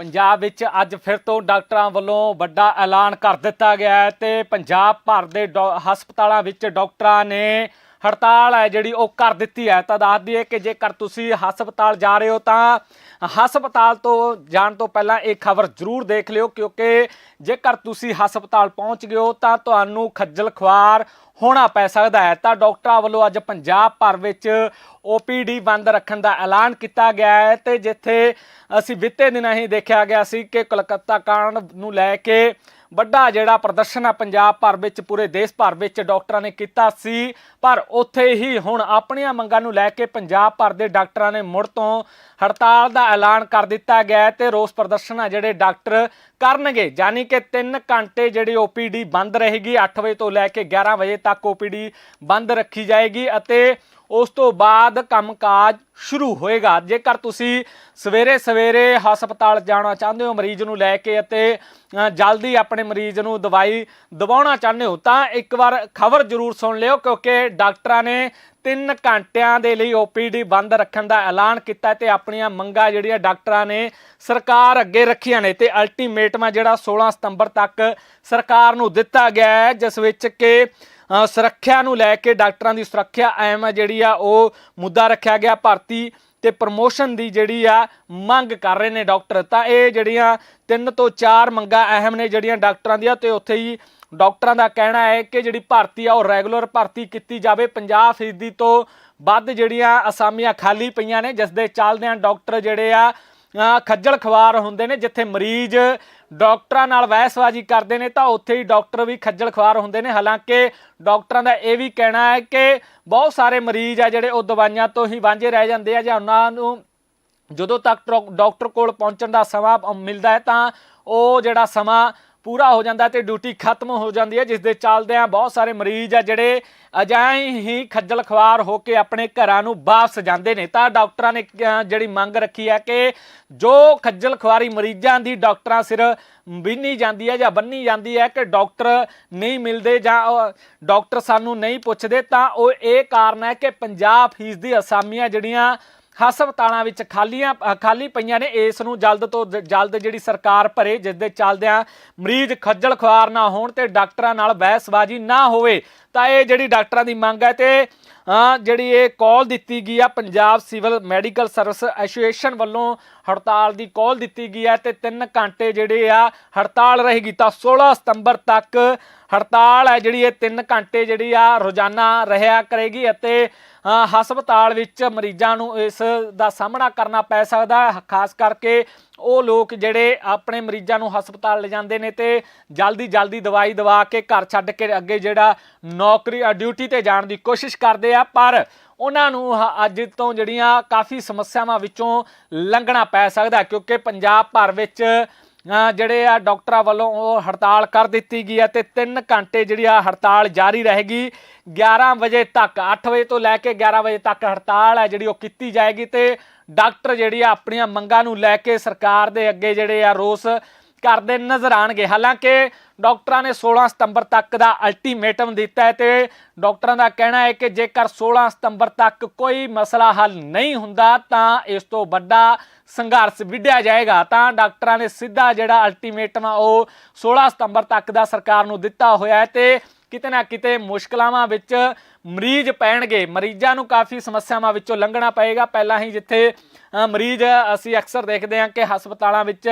ਪੰਜਾਬ ਵਿੱਚ ਅੱਜ ਫਿਰ ਤੋਂ ਡਾਕਟਰਾਂ ਵੱਲੋਂ ਵੱਡਾ ਐਲਾਨ ਕਰ ਦਿੱਤਾ ਗਿਆ ਹੈ ਤੇ ਪੰਜਾਬ ਭਰ ਦੇ ਡੋ- ਹਸਪਤਾਲਾਂ ਵਿੱਚ ਡਾਕਟਰਾਂ ਨੇ ਹੜਤਾਲ ਹੈ ਜਿਹੜੀ ਉਹ ਕਰ ਦਿੱਤੀ ਹੈ। ਤਾਂ ਦੱਸ ਦਈਏ ਕਿ ਜੇਕਰ ਤੁਸੀਂ ਹਸਪਤਾਲ ਜਾ ਰਹੇ ਹੋ ਤਾਂ ਹਸਪਤਾਲ ਤੋਂ ਜਾਣ ਤੋਂ ਪਹਿਲਾਂ ਇਹ ਖਬਰ ਜ਼ਰੂਰ ਦੇਖ ਲਿਓ ਕਿਉਂਕਿ ਜੇਕਰ ਤੁਸੀਂ ਹਸਪਤਾਲ ਪਹੁੰਚ ਗਏ ਹੋ ਤਾਂ ਤੁਹਾਨੂੰ ਖੱਜਲ ਖੁਆਰ ਹੋਣਾ ਪੈ ਸਕਦਾ ਹੈ। ਤਾਂ ਡਾਕਟਰਾਂ ਵੱਲੋਂ ਅੱਜ ਪੰਜਾਬ ਭਰ ਵਿੱਚ OPD ਬੰਦ ਰੱਖਣ ਦਾ ਐਲਾਨ ਕੀਤਾ ਗਿਆ ਹੈ ਤੇ ਜਿੱਥੇ ਅਸੀਂ ਬੀਤੇ ਦਿਨਾਂ ਹੀ ਦੇਖਿਆ ਗਿਆ ਸੀ ਕਿ ਕਲਕੱਤਾ ਕਾਂਡ ਨੂੰ ਲੈ ਕੇ ਵੱਡਾ ਜਿਹੜਾ ਪ੍ਰਦਰਸ਼ਨ ਆ ਪੰਜਾਬ ਭਰ ਵਿੱਚ, ਪੂਰੇ ਦੇਸ਼ ਭਰ ਵਿੱਚ ਡਾਕਟਰਾਂ ਨੇ ਕੀਤਾ ਸੀ। ਪਰ ਉੱਥੇ ਹੀ ਹੁਣ ਆਪਣੀਆਂ ਮੰਗਾਂ ਨੂੰ ਲੈ ਕੇ ਪੰਜਾਬ ਭਰ ਦੇ ਡਾਕਟਰਾਂ ਨੇ ਮੁੜ ਤੋਂ ਹੜਤਾਲ ਦਾ ਐਲਾਨ ਕਰ ਦਿੱਤਾ ਗਿਆ ਹੈ ਤੇ ਰੋਸ ਪ੍ਰਦਰਸ਼ਨ ਆ ਜਿਹੜੇ ਡਾਕਟਰ ਕਰਨਗੇ। ਯਾਨੀ ਕਿ 3 ਘੰਟੇ ਜਿਹੜੀ OPD ਬੰਦ ਰਹੇਗੀ 8 ਵਜੇ ਤੋਂ ਲੈ ਕੇ 11 ਵਜੇ ਤੱਕ OPD ਬੰਦ ਰੱਖੀ ਜਾਏਗੀ ਅਤੇ ਉਸ ਤੋਂ ਬਾਅਦ ਕੰਮਕਾਜ ਸ਼ੁਰੂ ਹੋਏਗਾ। ਜੇਕਰ ਤੁਸੀਂ ਸਵੇਰੇ ਸਵੇਰੇ ਹਸਪਤਾਲ ਜਾਣਾ ਚਾਹੁੰਦੇ ਹੋ, ਮਰੀਜ਼ ਨੂੰ ਲੈ ਕੇ ਅਤੇ ਜਲਦੀ ਆਪਣੇ ਮਰੀਜ਼ ਨੂੰ ਦਵਾਈ ਦਵਾਉਣਾ ਚਾਹੁੰਦੇ ਹੋ, ਤਾਂ ਇੱਕ ਵਾਰ ਖਬਰ ਜ਼ਰੂਰ ਸੁਣ ਲਿਓ, ਕਿਉਂਕਿ ਡਾਕਟਰਾਂ ਨੇ 3 ਘੰਟਿਆਂ ਦੇ ਲਈ OPD ਬੰਦ ਰੱਖਣ ਦਾ ਐਲਾਨ ਕੀਤਾ ਤੇ ਆਪਣੀਆਂ ਮੰਗਾਂ ਜਿਹੜੀਆਂ ਡਾਕਟਰਾਂ ਨੇ ਸਰਕਾਰ ਅੱਗੇ ਰੱਖੀਆਂ ਨੇ ਤੇ ਅਲਟੀਮੇਟਮ ਜਿਹੜਾ 16 ਸਤੰਬਰ ਤੱਕ ਸਰਕਾਰ ਨੂੰ ਦਿੱਤਾ ਗਿਆ ਹੈ, ਜਿਸ ਵਿੱਚ ਕਿ ਸੁਰੱਖਿਆ ਨੂੰ ਲੈ ਕੇ ਡਾਕਟਰਾਂ ਦੀ ਸੁਰੱਖਿਆ ਅਹਿਮ ਹੈ, ਜਿਹੜੀ ਆ, ਉਹ ਮੁੱਦਾ ਰੱਖਿਆ ਗਿਆ ਭਰਤੀ ਤੇ ਪ੍ਰਮੋਸ਼ਨ ਦੀ ਜਿਹੜੀ ਆ, ਮੰਗ ਕਰ ਰਹੇ ਨੇ ਡਾਕਟਰ। ਤਾਂ ਇਹ ਜਿਹੜੀਆਂ ਤਿੰਨ ਤੋਂ ਚਾਰ ਮੰਗਾਂ ਅਹਿਮ ਨੇ ਜਿਹੜੀਆਂ ਡਾਕਟਰਾਂ ਦੀਆਂ, ਤੇ ਉੱਥੇ ਹੀ ਡਾਕਟਰਾਂ ਦਾ ਕਹਿਣਾ ਹੈ ਕਿ ਜਿਹੜੀ ਭਰਤੀ ਆ, ਉਹ ਰੈਗੂਲਰ ਭਰਤੀ ਕੀਤੀ ਜਾਵੇ। 50% ਤੋਂ ਵੱਧ ਜਿਹੜੀਆਂ ਅਸਾਮੀਆਂ ਖਾਲੀ ਪਈਆਂ ਨੇ, ਜਿਸ ਦੇ ਚੱਲਦਿਆਂ ਡਾਕਟਰ ਜਿਹੜੇ ਆ ਖੱਜਲ ਖਵਾਰ ਹੁੰਦੇ ਨੇ, ਜਿੱਥੇ ਮਰੀਜ਼ ਡਾਕਟਰਾਂ ਨਾਲ ਬਹਿਸਬਾਜ਼ੀ ਕਰਦੇ ਨੇ, ਤਾਂ ਉੱਥੇ ਹੀ ਡਾਕਟਰ ਵੀ ਖੱਜਲ ਖਵਾਰ ਹੁੰਦੇ ਨੇ। ਹਾਲਾਂਕਿ ਡਾਕਟਰਾਂ ਦਾ ਇਹ ਵੀ ਕਹਿਣਾ ਹੈ ਕਿ ਬਹੁਤ ਸਾਰੇ ਮਰੀਜ਼ ਆ ਜਿਹੜੇ ਉਹ ਦਵਾਈਆਂ ਤੋਂ ਹੀ ਵਾਂਝੇ ਰਹਿ ਜਾਂਦੇ ਆ ਜਾਂ ਉਹਨਾਂ ਨੂੰ ਜਦੋਂ ਤੱਕ ਡਾਕ- ਡਾਕਟਰ ਕੋਲ ਪਹੁੰਚਣ ਦਾ ਸਮਾਂ ਮਿਲਦਾ ਹੈ, ਤਾਂ ਉਹ ਜਿਹੜਾ ਸਮਾਂ ਪੂਰਾ ਹੋ ਜਾਂਦਾ ਤੇ ਡਿਊਟੀ ਖਤਮ ਹੋ ਜਾਂਦੀ ਹੈ ਜਿਸ ਦੇ ਚੱਲਦਿਆਂ ਬਹੁਤ ਸਾਰੇ ਮਰੀਜ਼ ਆ ਜਿਹੜੇ ਅਜਾਈ ਹੀ ਖੱਜਲ ਖਵਾਰ ਹੋ ਕੇ ਆਪਣੇ ਘਰਾਂ ਨੂੰ ਵਾਪਸ ਜਾਂਦੇ ਨੇ। ਤਾਂ ਡਾਕਟਰਾਂ ਨੇ ਜਿਹੜੀ ਮੰਗ ਰੱਖੀ ਹੈ ਕਿ ਜੋ ਖੱਜਲ ਖਵਾਰੀ ਮਰੀਜ਼ਾਂ ਦੀ ਡਾਕਟਰਾਂ ਸਿਰ ਬਿੰਨੀ ਜਾਂਦੀ ਹੈ ਜਾਂ ਬੰਨੀ ਜਾਂਦੀ ਹੈ ਕਿ ਡਾਕਟਰ ਨਹੀਂ ਮਿਲਦੇ ਜਾਂ ਡਾਕਟਰ ਸਾਨੂੰ ਨਹੀਂ ਪੁੱਛਦੇ, ਤਾਂ ਉਹ ਇਹ ਕਾਰਨ ਹੈ ਕਿ 50% ਅਸਾਮੀਆਂ ਜਿਹੜੀਆਂ ਹਸਪਤਾਲਾਂ ਵਿੱਚ ਖਾਲੀਆਂ ਖਾਲੀ ਪਈਆਂ ਨੇ। ਇਸ ਨੂੰ ਜਲਦ ਤੋਂ ਜਲਦ ਜਿਹੜੀ ਸਰਕਾਰ ਭਰੇ, ਜਿਸ ਦੇ ਚੱਲਦਿਆਂ ਮਰੀਜ਼ ਖੱਜਲ ਖੁਆਰ ਨਾ ਹੋਣ ਤੇ ਡਾਕਟਰਾਂ ਨਾਲ ਬਹਿਸਬਾਜ਼ੀ ਨਾ ਹੋਵੇ। ਤਾਂ ਇਹ ਜਿਹੜੀ ਡਾਕਟਰਾਂ ਦੀ ਮੰਗ ਹੈ ਤੇ ਜਿਹੜੀ ਇਹ ਕਾਲ ਦਿੱਤੀ ਗਈ ਆ Punjab civil medical service association ਵੱਲੋਂ ਹੜਤਾਲ ਦੀ ਕਾਲ ਦਿੱਤੀ ਗਈ ਹੈ ਤੇ 3 ਘੰਟੇ ਜਿਹੜੇ ਆ ਹੜਤਾਲ ਰਹੇਗੀ ਤਾਂ 16 ਸਤੰਬਰ ਤੱਕ ਹੜਤਾਲ ਹੈ ਜਿਹੜੀ ਇਹ 3 ਘੰਟੇ ਜਿਹੜੀ ਆ ਰੋਜ਼ਾਨਾ ਰਹਿਆ ਕਰੇਗੀ ਅਤੇ ਹਸਪਤਾਲ ਵਿੱਚ ਮਰੀਜ਼ਾਂ ਨੂੰ ਇਸ ਦਾ ਸਾਹਮਣਾ ਕਰਨਾ ਪੈ ਸਕਦਾ ਖਾਸ ਕਰਕੇ ਉਹ ਲੋਕ ਜਿਹੜੇ ਆਪਣੇ ਮਰੀਜ਼ਾਂ ਨੂੰ ਹਸਪਤਾਲ ਲਿਜਾਂਦੇ ਨੇ ਤੇ ਜਲਦੀ ਜਲਦੀ ਦਵਾਈ ਦਵਾ ਕੇ ਘਰ ਛੱਡ ਕੇ ਅੱਗੇ ਜਿਹੜਾ ਨੌਕਰੀ ਡਿਊਟੀ ਤੇ ਜਾਣ ਦੀ ਕੋਸ਼ਿਸ਼ ਕਰਦੇ ਆ, ਪਰ ਉਹਨਾਂ ਨੂੰ ਅੱਜ ਤੋਂ ਜਿਹੜੀਆਂ ਕਾਫੀ ਸਮੱਸਿਆਵਾਂ ਵਿੱਚੋਂ ਲੰਘਣਾ ਪੈ ਸਕਦਾ, ਕਿਉਂਕਿ ਪੰਜਾਬ ਭਰ ਵਿੱਚ ਜਿਹੜੇ ਆ ਡਾਕਟਰਾਂ ਵੱਲੋਂ ਉਹ ਹੜਤਾਲ ਕਰ ਦਿੱਤੀ ਗਈ ਹੈ ਤੇ 3 ਘੰਟੇ ਜਿਹੜੀ ਆ ਹੜਤਾਲ ਜਾਰੀ ਰਹੇਗੀ। 11 ਵਜੇ ਤੱਕ 8 ਵਜੇ ਤੋਂ ਲੈ ਕੇ 11 ਵਜੇ ਤੱਕ ਹੜਤਾਲ ਹੈ ਜਿਹੜੀ ਉਹ ਕੀਤੀ ਜਾਏਗੀ ਤੇ ਡਾਕਟਰ ਜਿਹੜੀ ਆ ਆਪਣੀਆਂ ਮੰਗਾਂ ਨੂੰ ਲੈ ਕੇ ਸਰਕਾਰ ਦੇ ਅੱਗੇ ਜਿਹੜੇ ਆ ਰੋਸ ਕਰਦੇ ਨਜ਼ਰ ਆਣਗੇ ਹਾਲਾਂਕਿ ਡਾਕਟਰਾਂ ਨੇ 16 ਸਤੰਬਰ ਤੱਕ ਦਾ ਅਲਟੀਮੇਟਮ ਦਿੱਤਾ ਹੈ ਤੇ ਡਾਕਟਰਾਂ ਦਾ ਕਹਿਣਾ ਹੈ ਕਿ ਜੇਕਰ 16 ਸਤੰਬਰ ਤੱਕ ਕੋਈ ਮਸਲਾ ਹੱਲ ਨਹੀਂ ਹੁੰਦਾ ਤਾਂ ਇਸ ਤੋਂ ਵੱਡਾ ਸੰਘਰਸ਼ ਵਿੱਢਿਆ ਜਾਏਗਾ, ਤਾਂ ਡਾਕਟਰਾਂ ਨੇ ਸਿੱਧਾ ਜਿਹੜਾ ਅਲਟੀਮੇਟਮ ਆ, ਉਹ 16 ਸਤੰਬਰ ਤੱਕ ਦਾ ਸਰਕਾਰ ਨੂੰ ਦਿੱਤਾ ਹੋਇਆ ਹੈ ਤੇ ਕਿਤੇ ਨਾ ਕਿਤੇ ਮੁਸ਼ਕਲਾਵਾਂ ਵਿੱਚ ਮਰੀਜ਼ ਪੈਣਗੇ। ਮਰੀਜ਼ਾਂ ਨੂੰ ਕਾਫੀ ਸਮੱਸਿਆਵਾਂ ਵਿੱਚੋਂ ਲੰਘਣਾ ਪਏਗਾ। ਪਹਿਲਾਂ ਹੀ ਜਿੱਥੇ ਮਰੀਜ਼ ਅਸੀਂ ਅਕਸਰ ਦੇਖਦੇ ਹਾਂ ਕਿ ਹਸਪਤਾਲਾਂ ਵਿੱਚ